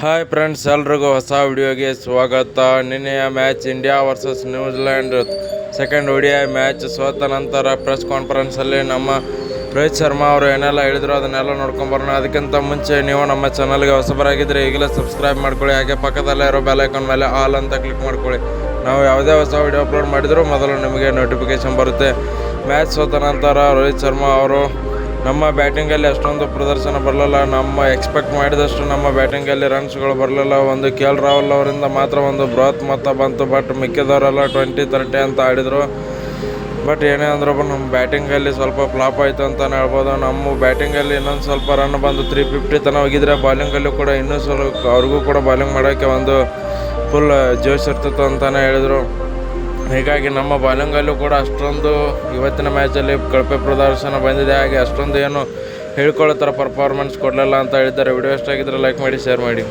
Hi friends ಎಲ್ರಿಗೂ ಹೊಸ ವಿಡಿಯೋಗೆ ಸ್ವಾಗತ. ನಿನ್ನೆಯ match India versus New Zealand second ODI match ಸೋತ ನಂತರ ಪ್ರೆಸ್ ಕಾನ್ಫರೆನ್ಸಲ್ಲಿ ನಮ್ಮ ರೋಹಿತ್ ಶರ್ಮಾ ಅವರು ಏನೆಲ್ಲ ಹೇಳಿದ್ರು ಅದನ್ನೆಲ್ಲ ನೋಡ್ಕೊಂಬರೋಣ ಅದಕ್ಕಿಂತ ಮುಂಚೆ ನೀವು ನಮ್ಮ ಚಾನಲ್ಗೆ ಹೊಸಬರಾಗಿದ್ದರೆ ಈಗಲೇ ಸಬ್ಸ್ಕ್ರೈಬ್ ಮಾಡ್ಕೊಳ್ಳಿ. ಹಾಗೆ ಪಕ್ಕದಲ್ಲೇ ಇರೋ ಬೆಲ್ ಐಕಾನ್ ಮೇಲೆ ಆಲ್ ಅಂತ ಕ್ಲಿಕ್ ಮಾಡ್ಕೊಳ್ಳಿ. ನಾವು ಯಾವುದೇ ಹೊಸ ವಿಡಿಯೋ ಅಪ್ಲೋಡ್ ಮಾಡಿದರೂ ಮೊದಲು ನಿಮಗೆ ನೋಟಿಫಿಕೇಷನ್ ಬರುತ್ತೆ. ಮ್ಯಾಚ್ ಸೋತ ನಂತರ ರೋಹಿತ್ ಶರ್ಮಾ ಅವರು ನಮ್ಮ ಬ್ಯಾಟಿಂಗಲ್ಲಿ ಅಷ್ಟೊಂದು ಪ್ರದರ್ಶನ ಬರಲಿಲ್ಲ. ನಮ್ಮ ಎಕ್ಸ್ಪೆಕ್ಟ್ ಮಾಡಿದಷ್ಟು ನಮ್ಮ ಬ್ಯಾಟಿಂಗಲ್ಲಿ ರನ್ಸ್ಗಳು ಬರಲಿಲ್ಲ. ಒಂದು ಕೆ ಎಲ್ ರಾಹುಲ್ ಅವರಿಂದ ಮಾತ್ರ ಒಂದು ಬೃಹತ್ ಮೊತ್ತ ಬಂತು. ಬಟ್ ಮಿಕ್ಕಿದವರೆಲ್ಲ ಟ್ವೆಂಟಿ ತರ್ಟಿ ಅಂತ ಆಡಿದರು. ಬಟ್ ಏನೇ ಅಂದ್ರೂ ನಮ್ಮ ಬ್ಯಾಟಿಂಗಲ್ಲಿ ಸ್ವಲ್ಪ ಫ್ಲಾಪ್ ಆಯಿತು ಅಂತಲೇ ಹೇಳ್ಬೋದು. ನಮ್ಮ ಬ್ಯಾಟಿಂಗಲ್ಲಿ ಇನ್ನೊಂದು ಸ್ವಲ್ಪ ರನ್ ಬಂದು ತ್ರೀ ಫಿಫ್ಟಿ ತನಕ ಹೋಗಿದ್ರೆ ಬಾಲಿಂಗಲ್ಲೂ ಕೂಡ ಇನ್ನೂ ಸ್ವಲ್ಪ ಅವ್ರಿಗೂ ಕೂಡ ಬಾಲಿಂಗ್ ಮಾಡೋಕ್ಕೆ ಒಂದು ಫುಲ್ ಜೋಶ್ ಇರ್ತಿತ್ತು ಅಂತಲೇ ಹೇಳಿದರು. ಹೀಗಾಗಿ ನಮ್ಮ ಬಾಲಿಂಗಲ್ಲೂ ಕೂಡ ಅಷ್ಟೊಂದು ಇವತ್ತಿನ ಮ್ಯಾಚಲ್ಲಿ ಕಳಪೆ ಪ್ರದರ್ಶನ ಬಂದಿದೆ. ಹಾಗೆ ಅಷ್ಟೊಂದು ಏನು ಹೇಳ್ಕೊಳ್ಳೋ ಥರ ಪರ್ಫಾರ್ಮೆನ್ಸ್ ಕೊಡಲಿಲ್ಲ ಅಂತ ಹೇಳಿದ್ದಾರೆ. ವಿಡಿಯೋ ಇಷ್ಟ ಲೈಕ್ ಮಾಡಿ ಶೇರ್ ಮಾಡಿ.